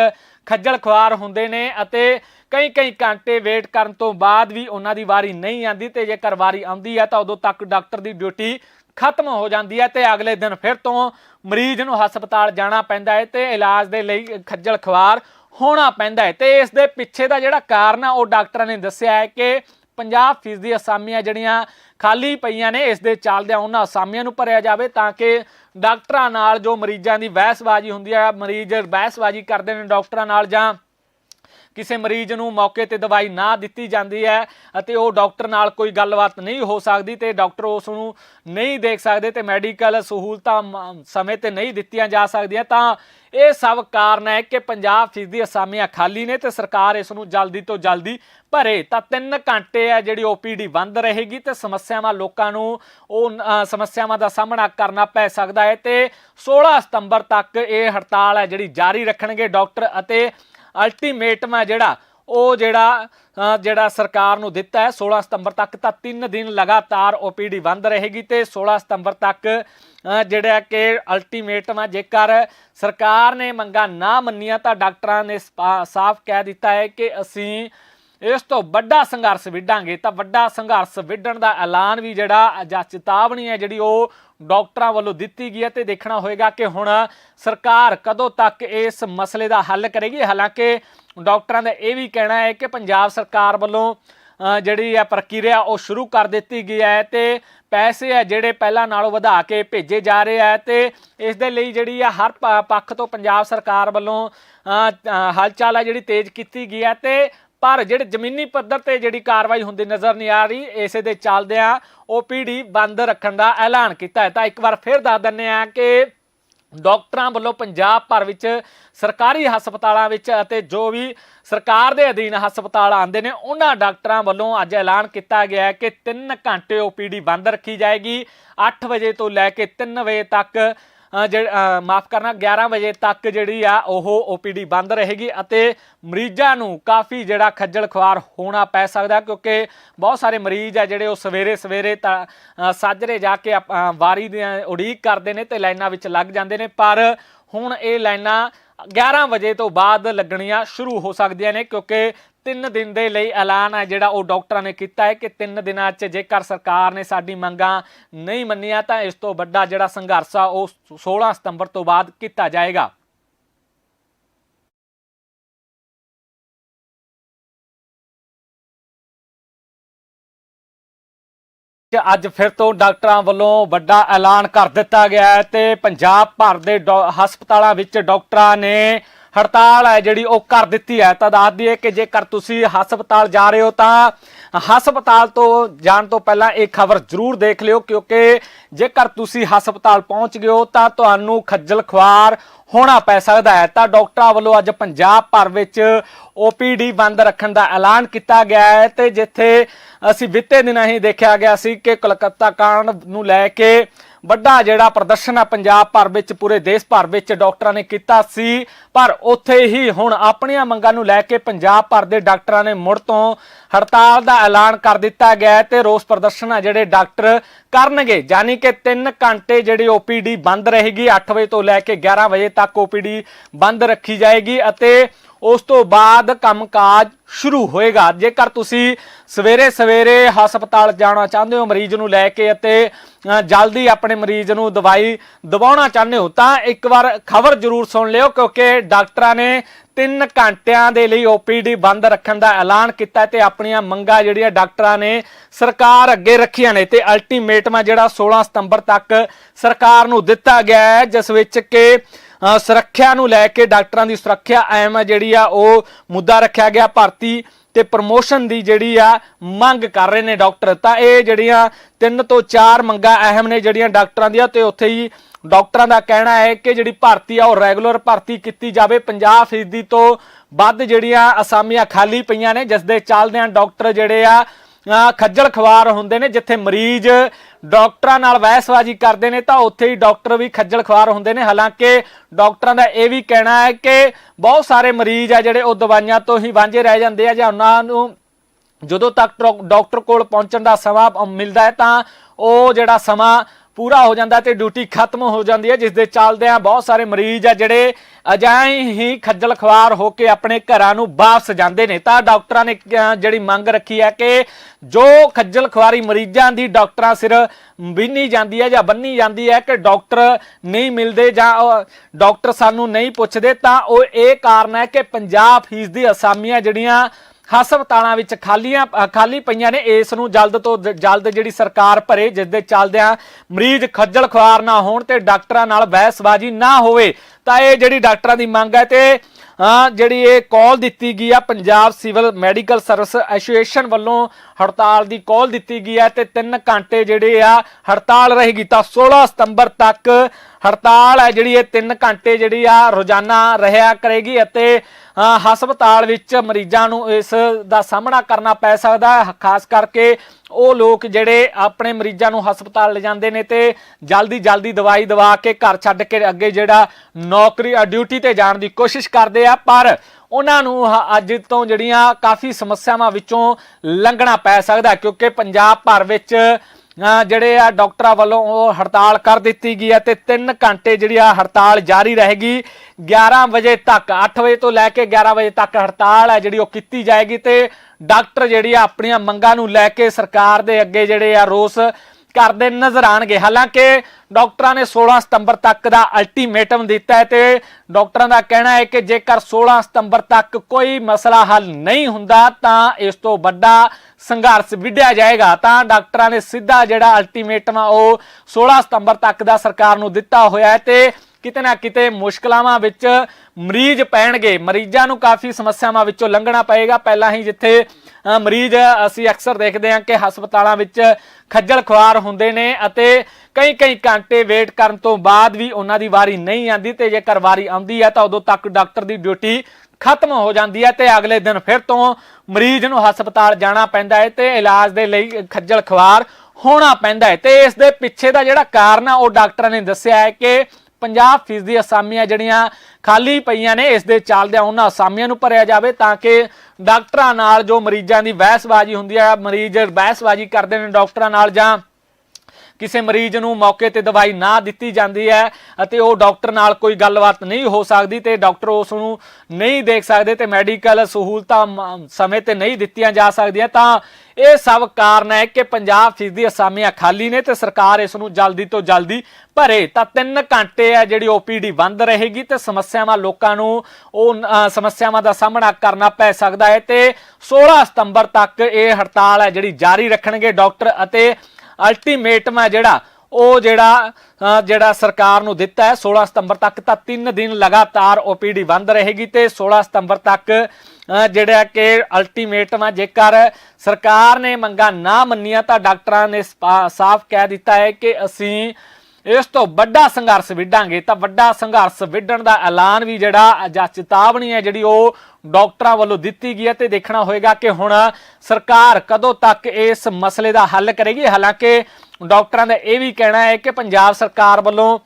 ਖੱਜਲ ਖੁਆਰ ਹੁੰਦੇ ਨੇ ਅਤੇ ਕਈ ਕਈ ਘੰਟੇ ਵੇਟ ਕਰਨ ਤੋਂ ਬਾਅਦ ਵੀ ਉਹਨਾਂ ਦੀ ਵਾਰੀ ਨਹੀਂ ਆਂਦੀ ਤੇ ਜੇਕਰ ਵਾਰੀ ਆਉਂਦੀ ਹੈ ਤਾਂ ਉਦੋਂ ਤੱਕ ਡਾਕਟਰ ਦੀ ਡਿਊਟੀ ਖਤਮ ਹੋ ਜਾਂਦੀ ਹੈ ਤੇ ਅਗਲੇ ਦਿਨ ਫਿਰ ਤੋਂ ਮਰੀਜ਼ ਨੂੰ ਹਸਪਤਾਲ ਜਾਣਾ ਪੈਂਦਾ ਹੈ ਤੇ ਇਲਾਜ ਦੇ ਲਈ ਖੱਜਲ ਖੁਆਰ ਹੋਣਾ ਪੈਂਦਾ ਹੈ। ਤੇ ਇਸ ਦੇ ਪਿੱਛੇ ਦਾ ਜਿਹੜਾ ਕਾਰਨ ਆ, ਉਹ ਡਾਕਟਰਾਂ ਨੇ ਦੱਸਿਆ ਹੈ ਕਿ 50% ਦੀ ਅਸਾਮੀਆਂ ਜਿਹੜੀਆਂ ਖਾਲੀ ਪਈਆਂ ਨੇ, ਇਸ ਦੇ ਚੱਲਦਿਆਂ ਉਹਨਾਂ ਅਸਾਮੀਆਂ ਨੂੰ ਭਰਿਆ ਜਾਵੇ ਤਾਂ ਕਿ ਡਾਕਟਰਾਂ ਨਾਲ ਜੋ ਮਰੀਜ਼ਾਂ ਦੀ ਬਹਿਸਬਾਜ਼ੀ ਹੁੰਦੀ ਹੈ ਮਰੀਜ਼ ਬਹਿਸਬਾਜ਼ੀ ਕਰਦੇ ਨੇ ਡਾਕਟਰਾਂ ਨਾਲ ਜਾਂ ਕਿਸੇ ਮਰੀਜ਼ ਨੂੰ ਮੌਕੇ ਤੇ ਦਵਾਈ ਨਾ ਦਿੱਤੀ ਜਾਂਦੀ ਹੈ ਅਤੇ ਉਹ ਡਾਕਟਰ ਨਾਲ ਕੋਈ ਗੱਲਬਾਤ ਨਹੀਂ ਹੋ ਸਕਦੀ ਤੇ ਡਾਕਟਰ ਉਸ ਨੂੰ ਨਹੀਂ ਦੇਖ ਸਕਦੇ ਤੇ ਮੈਡੀਕਲ ਸਹੂਲਤਾਂ ਸਮੇਂ ਤੇ ਨਹੀਂ ਦਿੱਤੀਆਂ ਜਾ ਸਕਦੀਆਂ, ਤਾਂ ਇਹ ਸਭ ਕਾਰਨ ਹੈ ਕਿ 50% ਅਸਾਮੀਆਂ ਖਾਲੀ ਨੇ ਤੇ ਸਰਕਾਰ ਇਸ ਨੂੰ ਜਲਦੀ ਤੋਂ ਜਲਦੀ ਭਰੇ। ਤਾਂ 3 ਘੰਟੇ ਹੈ ਜਿਹੜੀ ਓਪੀਡੀ ਬੰਦ ਰਹੇਗੀ ਤੇ ਸਮੱਸਿਆਵਾਂ ਲੋਕਾਂ ਨੂੰ ਉਹ ਸਮੱਸਿਆਵਾਂ ਦਾ ਸਾਹਮਣਾ ਕਰਨਾ ਪੈ ਸਕਦਾ ਹੈ ਤੇ 16 ਸਤੰਬਰ ਤੱਕ ਇਹ ਹੜਤਾਲ ਹੈ ਜਿਹੜੀ ਜਾਰੀ ਰੱਖਣਗੇ ਡਾਕਟਰ ਅਤੇ ਅਲਟੀਮੇਟਮ ਹੈ ਜਿਹੜਾ, ਉਹ ਜਿਹੜਾ ਜਿਹੜਾ ਸਰਕਾਰ ਨੂੰ ਦਿੱਤਾ ਹੈ 16 ਸਤੰਬਰ ਤੱਕ ਤਾਂ 3 ਦਿਨ ਲਗਾਤਾਰ ਓਪੀਡੀ ਬੰਦ ਰਹੇਗੀ ਤੇ 16 ਸਤੰਬਰ ਤੱਕ ਜਿਹੜਾ ਕਿ ਅਲਟੀਮੇਟਮ ਹੈ ਜੇਕਰ ਸਰਕਾਰ ਨੇ ਮੰਗਾਂ ਨਾ ਮੰਨੀਆਂ ਤਾਂ ਡਾਕਟਰਾਂ ਨੇ ਸਪਾ- ਸਾਫ਼ ਕਹਿ ਦਿੱਤਾ ਹੈ ਕਿ ਅਸੀਂ ਇਸ ਤੋਂ ਵੱਡਾ ਸੰਘਰਸ਼ ਵਿੱਢਾਂਗੇ ਤਾਂ ਵੱਡਾ ਸੰਘਰਸ਼ ਵਿੱਢਣ ਦਾ ਐਲਾਨ ਵੀ ਜਿਹੜਾ ਜਾਂ ਚੇਤਾਵਨੀ ਹੈ ਜਿਹੜੀ ਉਹ ਡਾਕਟਰਾਂ ਵੱਲੋਂ ਦਿੱਤੀ ਗਈ ਹੈ ਤੇ ਦੇਖਣਾ ਹੋਏਗਾ ਕਿ ਹੁਣ ਸਰਕਾਰ ਕਦੋਂ ਤੱਕ ਇਸ ਮਸਲੇ ਦਾ ਹੱਲ ਕਰੇਗੀ। ਹਾਲਾਂਕਿ ਡਾਕਟਰਾਂ ਦਾ ਇਹ ਵੀ ਕਹਿਣਾ ਹੈ ਕਿ ਪੰਜਾਬ ਸਰਕਾਰ ਵੱਲੋਂ ਜਿਹੜੀ ਹੈ ਪ੍ਰਕਿਰਿਆ ਉਹ ਸ਼ੁਰੂ ਕਰ ਦਿੱਤੀ ਗਈ ਹੈ ਤੇ ਪੈਸੇ ਹੈ ਜਿਹੜੇ ਪਹਿਲਾਂ ਨਾਲੋਂ ਵਧਾ ਕੇ ਭੇਜੇ ਜਾ ਰਹੇ ਹੈ ਤੇ ਇਸ ਦੇ ਲਈ ਜਿਹੜੀ ਆ ਹਰ ਪੱਖ ਤੋਂ ਪੰਜਾਬ ਸਰਕਾਰ ਵੱਲੋਂ ਅ, ਅ, ਹਲਚਲ ਹੈ ਜਿਹੜੀ ਤੇਜ਼ ਕੀਤੀ ਗਈ ਹੈ ਤੇ ਪਰ ਜਿਹੜੇ ਜ਼ਮੀਨੀ ਪੱਧਰ ਤੇ ਜਿਹੜੀ ਕਾਰਵਾਈ ਹੁੰਦੀ ਨਜ਼ਰ ਨਹੀਂ ਆ ਰਹੀ, ਇਸੇ ਦੇ ਚੱਲਦਿਆਂ ਓਪੀਡੀ ਬੰਦ ਰੱਖਣ ਦਾ ਐਲਾਨ ਕੀਤਾ ਹੈ। ਤਾਂ ਇੱਕ ਵਾਰ ਫਿਰ ਦੱਸ ਦਿੰਨੇ ਆ ਕਿ ਡਾਕਟਰਾਂ ਵੱਲੋਂ ਪੰਜਾਬ ਭਰ ਵਿੱਚ ਸਰਕਾਰੀ ਹਸਪਤਾਲਾਂ ਵਿੱਚ ਅਤੇ ਜੋ ਵੀ ਸਰਕਾਰ ਦੇ ਅਧੀਨ ਹਸਪਤਾਲ ਆਉਂਦੇ ਨੇ, ਉਹਨਾਂ ਡਾਕਟਰਾਂ ਵੱਲੋਂ ਅੱਜ ਐਲਾਨ ਕੀਤਾ ਗਿਆ ਹੈ ਕਿ 3 ਘੰਟੇ ਓਪੀਡੀ ਬੰਦ ਰੱਖੀ ਜਾਏਗੀ। 8 ਵਜੇ ਤੋਂ ਲੈ ਕੇ 3 ਵਜੇ ਤੱਕ ਮਾਫ ਕਰਨਾ 11 ਵਜੇ ਤੱਕ ਜਿਹੜੀ ਆ ਉਹ ਓਪੀਡੀ ਬੰਦ ਰਹੇਗੀ ਅਤੇ ਮਰੀਜ਼ਾਂ ਨੂੰ ਕਾਫੀ ਜਿਹੜਾ ਖੱਜਲ ਖੁਆਰ ਹੋਣਾ ਪੈ ਸਕਦਾ ਕਿਉਂਕਿ ਬਹੁਤ ਸਾਰੇ ਮਰੀਜ਼ ਆ ਜਿਹੜੇ ਉਹ ਸਵੇਰੇ ਸਵੇਰੇ ਤਾਂ ਸਾਜਰੇ ਜਾ ਕੇ ਅਪ- ਵਾਰੀ ਦੀ ਉਡੀਕ ਕਰਦੇ ਨੇ ਤੇ ਲਾਈਨਾਂ ਵਿੱਚ ਲੱਗ ਜਾਂਦੇ ਨੇ, ਪਰ ਹੁਣ ਇਹ ਲਾਈਨਾਂ 11 ਵਜੇ ਤੋਂ ਬਾਅਦ ਲੱਗਣੀਆਂ ਸ਼ੁਰੂ ਹੋ ਸਕਦੀਆਂ ਨੇ ਕਿਉਂਕਿ 3 ਦਿਨ ਦੇ ਲਈ ਐਲਾਨ ਹੈ, ਜਿਹੜਾ ਉਹ ਡਾਕਟਰਾਂ ਨੇ ਕੀਤਾ ਹੈ ਕਿ 3 ਦਿਨਾਂ 'ਚ ਜੇਕਰ ਸਰਕਾਰ ਨੇ ਸਾਡੀ ਮੰਗਾਂ ਨਹੀਂ ਮੰਨੀਆਂ ਤਾਂ ਇਸ ਤੋਂ ਵੱਡਾ ਜਿਹੜਾ ਸੰਘਰਸ਼ ਆ, ਉਹ 16 ਸਤੰਬਰ ਤੋਂ ਬਾਅਦ ਕੀਤਾ ਜਾਏਗਾ। ਅੱਜ ਫਿਰ ਤੋਂ ਡਾਕਟਰਾਂ ਵੱਲੋਂ ਵੱਡਾ ਐਲਾਨ ਕਰ ਦਿੱਤਾ ਗਿਆ ਹੈ ਤੇ ਪੰਜਾਬ ਭਰ ਦੇ ਡੋ- ਹਸਪਤਾਲਾਂ ਵਿੱਚ ਡਾਕਟਰਾਂ ਨੇ ਹੜਤਾਲ ਹੈ ਜਿਹੜੀ ਉਹ ਕਰ ਦਿੱਤੀ ਹੈ। ਤਾਂ ਦੱਸ ਦਈਏ ਕਿ ਜੇਕਰ ਤੁਸੀਂ ਹਸਪਤਾਲ ਜਾ ਰਹੇ ਹੋ ਤਾਂ ਹਸਪਤਾਲ ਤੋਂ ਜਾਣ ਤੋਂ ਪਹਿਲਾਂ ਇਹ ਖਬਰ ਜ਼ਰੂਰ ਦੇਖ ਲਿਓ ਕਿਉਂਕਿ ਜੇਕਰ ਤੁਸੀਂ ਹਸਪਤਾਲ ਪਹੁੰਚ ਗਏ ਹੋ ਤਾਂ ਤੁਹਾਨੂੰ ਖੱਜਲ ਖੁਆਰ ਹੋਣਾ ਪੈ ਸਕਦਾ ਹੈ। ਤਾਂ ਡਾਕਟਰਾਂ ਵੱਲੋਂ ਅੱਜ ਪੰਜਾਬ ਭਰ ਵਿੱਚ ਓਪੀਡੀ ਬੰਦ ਰੱਖਣ ਦਾ ਐਲਾਨ ਕੀਤਾ ਗਿਆ ਹੈ ਤੇ ਜਿੱਥੇ ਅਸੀਂ ਬੀਤੇ ਦਿਨਾਂ ਹੀ ਦੇਖਿਆ ਗਿਆ ਸੀ ਕਿ ਕਲਕੱਤਾ ਕਾਂਡ ਨੂੰ ਲੈ ਕੇ ਵੱਡਾ ਜਿਹੜਾ ਪ੍ਰਦਰਸ਼ਨ ਆ ਪੰਜਾਬ ਭਰ ਵਿੱਚ, ਪੂਰੇ ਦੇਸ਼ ਭਰ ਵਿੱਚ ਡਾਕਟਰਾਂ ਨੇ ਕੀਤਾ ਸੀ। ਪਰ ਉੱਥੇ ਹੀ ਹੁਣ ਆਪਣੀਆਂ ਮੰਗਾਂ ਨੂੰ ਲੈ ਕੇ ਪੰਜਾਬ ਭਰ ਦੇ ਡਾਕਟਰਾਂ ਨੇ ਮੁੜ ਤੋਂ ਹੜਤਾਲ ਦਾ ਐਲਾਨ ਕਰ ਦਿੱਤਾ ਗਿਆ ਹੈ ਤੇ ਰੋਸ ਪ੍ਰਦਰਸ਼ਨ ਆ ਜਿਹੜੇ ਡਾਕਟਰ ਕਰਨਗੇ। ਯਾਨੀ ਕਿ 3 ਘੰਟੇ ਜਿਹੜੀ ਓਪੀਡੀ ਬੰਦ ਰਹੇਗੀ 8 ਵਜੇ ਤੋਂ ਲੈ ਕੇ 11 ਵਜੇ ਤੱਕ ਓਪੀਡੀ ਬੰਦ ਰੱਖੀ ਜਾਏਗੀ ਅਤੇ ਉਸ ਤੋਂ ਬਾਅਦ ਕੰਮਕਾਜ ਸ਼ੁਰੂ ਹੋਏਗਾ। ਜੇਕਰ ਤੁਸੀਂ ਸਵੇਰੇ ਸਵੇਰੇ ਹਸਪਤਾਲ ਜਾਣਾ ਚਾਹੁੰਦੇ ਹੋ, ਮਰੀਜ਼ ਨੂੰ ਲੈ ਕੇ ਅਤੇ ਜਲਦੀ ਆਪਣੇ ਮਰੀਜ਼ ਨੂੰ ਦਵਾਈ ਦਵਾਉਣਾ ਚਾਹੁੰਦੇ ਹੋ, ਤਾਂ ਇੱਕ ਵਾਰ ਖਬਰ ਜ਼ਰੂਰ ਸੁਣ ਲਿਓ, ਕਿਉਂਕਿ ਡਾਕਟਰਾਂ ਨੇ 3 ਘੰਟਿਆਂ ਦੇ ਲਈ ਓਪੀਡੀ ਬੰਦ ਰੱਖਣ ਦਾ ਐਲਾਨ ਕੀਤਾ ਤੇ ਆਪਣੀਆਂ ਮੰਗਾਂ ਜਿਹੜੀਆਂ ਡਾਕਟਰਾਂ ਨੇ ਸਰਕਾਰ ਅੱਗੇ ਰੱਖੀਆਂ ਨੇ ਤੇ ਅਲਟੀਮੇਟਮ ਆ ਜਿਹੜਾ 16 ਸਤੰਬਰ ਤੱਕ ਸਰਕਾਰ ਨੂੰ ਦਿੱਤਾ ਗਿਆ ਹੈ, ਜਿਸ ਵਿੱਚ ਕਿ ਸੁਰੱਖਿਆ ਨੂੰ ਲੈ ਕੇ ਡਾਕਟਰਾਂ ਦੀ ਸੁਰੱਖਿਆ ਅਹਿਮ ਹੈ ਜਿਹੜੀ ਆ, ਉਹ ਮੁੱਦਾ ਰੱਖਿਆ ਗਿਆ ਭਰਤੀ ਤੇ ਪ੍ਰਮੋਸ਼ਨ ਦੀ ਜਿਹੜੀ ਆ, ਮੰਗ ਕਰ ਰਹੇ ਨੇ ਡਾਕਟਰ। ਤਾਂ ਇਹ ਜਿਹੜੀਆਂ ਤਿੰਨ ਤੋਂ ਚਾਰ ਮੰਗਾਂ ਅਹਿਮ ਨੇ ਜਿਹੜੀਆਂ ਡਾਕਟਰਾਂ ਦੀਆਂ ਤੇ ਉੱਥੇ ਹੀ ਡਾਕਟਰਾਂ ਦਾ ਕਹਿਣਾ ਹੈ ਕਿ ਜਿਹੜੀ ਭਰਤੀ ਆ, ਉਹ ਰੈਗੂਲਰ ਭਰਤੀ ਕੀਤੀ ਜਾਵੇ। 50% ਤੋਂ ਵੱਧ ਜਿਹੜੀਆਂ ਅਸਾਮੀਆਂ ਖਾਲੀ ਪਈਆਂ ਨੇ, ਜਿਸ ਦੇ ਚੱਲਦਿਆਂ ਡਾਕਟਰ ਜਿਹੜੇ ਆ ਖੱਜਲ ਖਵਾਰ ਹੁੰਦੇ ਨੇ, ਜਿੱਥੇ ਮਰੀਜ਼ ਡਾਕਟਰਾਂ ਨਾਲ ਬਹਿਸਬਾਜ਼ੀ ਕਰਦੇ ਨੇ, ਤਾਂ ਉੱਥੇ ਹੀ ਡਾਕਟਰ ਵੀ ਖੱਜਲ ਖਵਾਰ ਹੁੰਦੇ ਨੇ। ਹਾਲਾਂਕਿ ਡਾਕਟਰਾਂ ਦਾ ਇਹ ਵੀ ਕਹਿਣਾ ਹੈ ਕਿ ਬਹੁਤ ਸਾਰੇ ਮਰੀਜ਼ ਆ ਜਿਹੜੇ ਉਹ ਦਵਾਈਆਂ ਤੋਂ ਹੀ ਵਾਂਝੇ ਰਹਿ ਜਾਂਦੇ ਆ, ਜਾਂ ਉਹਨਾਂ ਨੂੰ ਜਦੋਂ ਤੱਕ ਡਾਕ- ਡਾਕਟਰ ਕੋਲ ਪਹੁੰਚਣ ਦਾ ਸਮਾਂ ਮਿਲਦਾ ਹੈ, ਤਾਂ ਉਹ ਜਿਹੜਾ ਸਮਾਂ ਪੂਰਾ ਹੋ ਜਾਂਦਾ ਤੇ ਡਿਊਟੀ ਖਤਮ ਹੋ ਜਾਂਦੀ ਹੈ, ਜਿਸ ਦੇ ਚੱਲਦਿਆਂ ਬਹੁਤ ਸਾਰੇ ਮਰੀਜ਼ ਆ ਜਿਹੜੇ ਅਜਾਈ ਹੀ ਖੱਜਲ ਖਵਾਰ ਹੋ ਕੇ ਆਪਣੇ ਘਰਾਂ ਨੂੰ ਵਾਪਸ ਜਾਂਦੇ ਨੇ। ਤਾਂ ਡਾਕਟਰਾਂ ਨੇ ਜਿਹੜੀ ਮੰਗ ਰੱਖੀ ਹੈ ਕਿ ਜੋ ਖੱਜਲ ਖਵਾਰੀ ਮਰੀਜ਼ਾਂ ਦੀ ਡਾਕਟਰਾਂ ਸਿਰ ਬਿੰਨੀ ਜਾਂਦੀ ਹੈ ਜਾਂ ਬੰਨੀ ਜਾਂਦੀ ਹੈ ਕਿ ਡਾਕਟਰ ਨਹੀਂ ਮਿਲਦੇ ਜਾਂ ਡਾਕਟਰ ਸਾਨੂੰ ਨਹੀਂ ਪੁੱਛਦੇ, ਤਾਂ ਉਹ ਇਹ ਕਾਰਨ ਹੈ ਕਿ 50% ਦੀ ਅਸਾਮੀਆਂ ਜਿਹੜੀਆਂ ਹਸਪਤਾਲਾਂ ਵਿੱਚ ਖਾਲੀਆਂ ਖਾਲੀ ਪਈਆਂ ਨੇ। ਇਸ ਨੂੰ ਜਲਦ ਤੋਂ ਜਲਦ ਜਿਹੜੀ ਸਰਕਾਰ ਭਰੇ, ਜਿਸ ਦੇ ਚੱਲਦਿਆਂ ਮਰੀਜ਼ ਖੱਜਲ ਖੁਆਰ ਨਾ ਹੋਣ ਤੇ ਡਾਕਟਰਾਂ ਨਾਲ ਬਹਿਸਬਾਜ਼ੀ ਨਾ ਹੋਵੇ, ਤਾਂ ਇਹ ਜਿਹੜੀ ਡਾਕਟਰਾਂ ਦੀ ਮੰਗ ਹੈ ਤੇ ਅਹ ਜਿਹੜੀ ਇਹ ਕਾਲ ਦਿੱਤੀ ਗਈ ਆ, Punjab civil medical service association ਵੱਲੋਂ ਹੜਤਾਲ ਦੀ ਕਾਲ ਦਿੱਤੀ ਗਈ ਹੈ ਤੇ 3 ਘੰਟੇ ਜਿਹੜੇ ਆ, ਹੜਤਾਲ ਰਹੇਗੀ ਤਾਂ 16 ਸਤੰਬਰ ਤੱਕ ਹੜਤਾਲ ਹੈ ਜਿਹੜੀ ਇਹ 3 ਘੰਟੇ ਜਿਹੜੀ ਆ ਰੋਜ਼ਾਨਾ ਰਹਿਆ ਕਰੇਗੀ ਅਤੇ ਹਸਪਤਾਲ ਵਿੱਚ ਮਰੀਜ਼ਾਂ ਨੂੰ ਇਸ ਦਾ ਸਾਹਮਣਾ ਕਰਨਾ ਪੈ ਸਕਦਾ ਹੈ। ਖਾਸ ਕਰਕੇ ਉਹ ਲੋਕ ਜਿਹੜੇ ਆਪਣੇ ਮਰੀਜ਼ਾਂ ਨੂੰ ਹਸਪਤਾਲ ਲਿਜਾਂਦੇ ਨੇ ਤੇ ਜਲਦੀ ਜਲਦੀ ਦਵਾਈ ਦਵਾ ਕੇ ਘਰ ਛੱਡ ਕੇ ਅੱਗੇ ਜਿਹੜਾ ਨੌਕਰੀ ਡਿਊਟੀ ਤੇ ਜਾਣ ਦੀ ਕੋਸ਼ਿਸ਼ ਕਰਦੇ ਆ। ਪਰ ਉਹਨਾਂ ਨੂੰ ਅੱਜ ਤੋਂ ਜਿਹੜੀਆਂ ਕਾਫੀ ਸਮੱਸਿਆਵਾਂ ਵਿੱਚੋਂ ਲੰਘਣਾ ਪੈ ਸਕਦਾ ਕਿਉਂਕਿ ਪੰਜਾਬ ਭਰ ਵਿੱਚ ਜਿਹੜੇ ਆ ਡਾਕਟਰਾਂ ਵੱਲੋਂ ਉਹ ਹੜਤਾਲ ਕਰ ਦਿੱਤੀ ਗਈ ਹੈ ਤੇ 3 ਘੰਟੇ ਜਿਹੜੀ ਆ ਹੜਤਾਲ ਜਾਰੀ ਰਹੇਗੀ। 11 ਵਜੇ ਤੱਕ 8 ਵਜੇ ਤੋਂ ਲੈ ਕੇ 11 ਵਜੇ ਤੱਕ ਹੜਤਾਲ ਹੈ ਜਿਹੜੀ ਉਹ ਕੀਤੀ ਜਾਏਗੀ ਤੇ ਡਾਕਟਰ ਜਿਹੜੀ ਆ ਆਪਣੀਆਂ ਮੰਗਾਂ ਨੂੰ ਲੈ ਕੇ ਸਰਕਾਰ ਦੇ ਅੱਗੇ ਜਿਹੜੇ ਆ ਰੋਸ ਕਰਦੇ ਨਜ਼ਰ ਆਣਗੇ ਹਾਲਾਂਕਿ ਡਾਕਟਰਾਂ ਨੇ 16 ਸਤੰਬਰ ਤੱਕ ਦਾ ਅਲਟੀਮੇਟਮ ਦਿੱਤਾ ਹੈ ਤੇ ਡਾਕਟਰਾਂ ਦਾ ਕਹਿਣਾ ਹੈ ਕਿ ਜੇਕਰ 16 ਸਤੰਬਰ ਤੱਕ ਕੋਈ ਮਸਲਾ ਹੱਲ ਨਹੀਂ ਹੁੰਦਾ ਤਾਂ ਇਸ ਤੋਂ ਵੱਡਾ ਸੰਘਰਸ਼ ਵਿੱਢਿਆ ਜਾਏਗਾ, ਤਾਂ ਡਾਕਟਰਾਂ ਨੇ ਸਿੱਧਾ ਜਿਹੜਾ ਅਲਟੀਮੇਟਮ ਆ ਉਹ 16 ਸਤੰਬਰ ਤੱਕ ਦਾ ਸਰਕਾਰ ਨੂੰ ਦਿੱਤਾ ਹੋਇਆ ਹੈ ਤੇ ਕਿਤੇ ਨਾ ਕਿਤੇ ਮੁਸ਼ਕਲਾਵਾਂ ਵਿੱਚ ਮਰੀਜ਼ ਪੈਣਗੇ। ਮਰੀਜ਼ਾਂ ਨੂੰ ਕਾਫੀ ਸਮੱਸਿਆਵਾਂ ਵਿੱਚੋਂ ਲੰਘਣਾ ਪਏਗਾ। ਪਹਿਲਾਂ ਹੀ ਜਿੱਥੇ ਮਰੀਜ਼ ਅਸੀਂ ਅਕਸਰ ਦੇਖਦੇ ਹਾਂ ਕਿ ਹਸਪਤਾਲਾਂ ਵਿੱਚ ਖੱਜਲ ਖੁਆਰ ਹੁੰਦੇ ਨੇ ਅਤੇ ਕਈ ਕਈ ਘੰਟੇ ਵੇਟ ਕਰਨ ਤੋਂ ਬਾਅਦ ਵੀ ਉਹਨਾਂ ਦੀ ਵਾਰੀ ਨਹੀਂ ਆਂਦੀ ਤੇ ਜੇਕਰ ਵਾਰੀ ਆਉਂਦੀ ਹੈ ਤਾਂ ਉਦੋਂ ਤੱਕ ਡਾਕਟਰ ਦੀ ਡਿਊਟੀ ਖਤਮ ਹੋ ਜਾਂਦੀ ਹੈ ਤੇ ਅਗਲੇ ਦਿਨ ਫਿਰ ਤੋਂ ਮਰੀਜ਼ ਨੂੰ ਹਸਪਤਾਲ ਜਾਣਾ ਪੈਂਦਾ ਹੈ ਤੇ ਇਲਾਜ ਦੇ ਲਈ ਖੱਜਲ ਖੁਆਰ ਹੋਣਾ ਪੈਂਦਾ ਹੈ। ਤੇ ਇਸ ਦੇ ਪਿੱਛੇ ਦਾ ਜਿਹੜਾ ਕਾਰਨ ਆ, ਉਹ ਡਾਕਟਰਾਂ ਨੇ ਦੱਸਿਆ ਹੈ ਕਿ 50% ਦੀ ਅਸਾਮੀਆਂ ਜਿਹੜੀਆਂ ਖਾਲੀ ਪਈਆਂ ਨੇ, ਇਸ ਦੇ ਚੱਲਦਿਆਂ ਉਹਨਾਂ ਅਸਾਮੀਆਂ ਨੂੰ ਭਰਿਆ ਜਾਵੇ ਤਾਂ ਕਿ ਡਾਕਟਰਾਂ ਨਾਲ ਜੋ ਮਰੀਜ਼ਾਂ ਦੀ ਬਹਿਸਬਾਜ਼ੀ ਹੁੰਦੀ ਹੈ ਮਰੀਜ਼ ਬਹਿਸਬਾਜ਼ੀ ਕਰਦੇ ਨੇ ਡਾਕਟਰਾਂ ਨਾਲ ਜਾਂ ਕਿਸੇ ਮਰੀਜ਼ ਨੂੰ ਮੌਕੇ ਤੇ ਦਵਾਈ ਨਾ ਦਿੱਤੀ ਜਾਂਦੀ ਹੈ ਅਤੇ ਉਹ ਡਾਕਟਰ ਨਾਲ ਕੋਈ ਗੱਲਬਾਤ ਨਹੀਂ ਹੋ ਸਕਦੀ ਤੇ ਡਾਕਟਰ ਉਸ ਨੂੰ ਨਹੀਂ ਦੇਖ ਸਕਦੇ ਤੇ ਮੈਡੀਕਲ ਸਹੂਲਤਾਂ ਮ- ਸਮੇਂ ਤੇ ਨਹੀਂ ਦਿੱਤੀਆਂ ਜਾ ਸਕਦੀਆਂ, ਤਾਂ ਇਹ ਸਭ ਕਾਰਨ ਹੈ ਕਿ 50% ਦੀ ਅਸਾਮੀਆਂ ਖਾਲੀ ਨੇ ਤੇ ਸਰਕਾਰ ਇਸ ਨੂੰ ਜਲਦੀ ਤੋਂ ਜਲਦੀ ਭਰੇ। ਤਾਂ 3 ਘੰਟੇ ਹੈ ਜਿਹੜੀ ਓਪੀਡੀ ਬੰਦ ਰਹੇਗੀ ਤੇ ਸਮੱਸਿਆਵਾਂ ਲੋਕਾਂ ਨੂੰ ਉਹ ਸਮੱਸਿਆਵਾਂ ਦਾ ਸਾਹਮਣਾ ਕਰਨਾ ਪੈ ਸਕਦਾ ਹੈ ਤੇ 16 ਸਤੰਬਰ ਤੱਕ ਇਹ ਹੜਤਾਲ ਹੈ ਜਿਹੜੀ ਜਾਰੀ ਰੱਖਣਗੇ ਡਾਕਟਰ ਅਤੇ ਅਲਟੀਮੇਟਮ ਹੈ ਜਿਹੜਾ, ਉਹ ਜਿਹੜਾ ਜਿਹੜਾ ਸਰਕਾਰ ਨੂੰ ਦਿੱਤਾ ਹੈ 16 ਸਤੰਬਰ ਤੱਕ ਤਾਂ 3 ਦਿਨ ਲਗਾਤਾਰ OPD ਬੰਦ ਰਹੇਗੀ ਤੇ 16 ਸਤੰਬਰ ਤੱਕ ਜਿਹੜਾ ਕਿ ਅਲਟੀਮੇਟਮ ਹੈ, ਜੇਕਰ ਸਰਕਾਰ ਨੇ ਮੰਗਾਂ ਨਾ ਮੰਨੀਆਂ ਤਾਂ ਡਾਕਟਰਾਂ ਨੇ ਸਪਾ- ਸਾਫ਼ ਕਹਿ ਦਿੱਤਾ ਹੈ ਕਿ ਅਸੀਂ ਇਸ ਤੋਂ ਵੱਡਾ ਸੰਘਰਸ਼ ਵਿੱਢਾਂਗੇ ਤਾਂ ਵੱਡਾ ਸੰਘਰਸ਼ ਵਿੱਢਣ ਦਾ ਐਲਾਨ ਵੀ ਜਿਹੜਾ ਜਾਂ ਚੇਤਾਵਨੀ ਹੈ ਜਿਹੜੀ ਉਹ ਡਾਕਟਰਾਂ ਵੱਲੋਂ ਦਿੱਤੀ ਗਈ ਹੈ ਤੇ ਦੇਖਣਾ ਹੋਏਗਾ ਕਿ ਹੁਣ ਸਰਕਾਰ ਕਦੋਂ ਤੱਕ ਇਸ ਮਸਲੇ ਦਾ ਹੱਲ ਕਰੇਗੀ। ਹਾਲਾਂਕਿ ਡਾਕਟਰਾਂ ਦਾ ਇਹ ਵੀ ਕਹਿਣਾ ਹੈ ਕਿ ਪੰਜਾਬ ਸਰਕਾਰ ਵੱਲੋਂ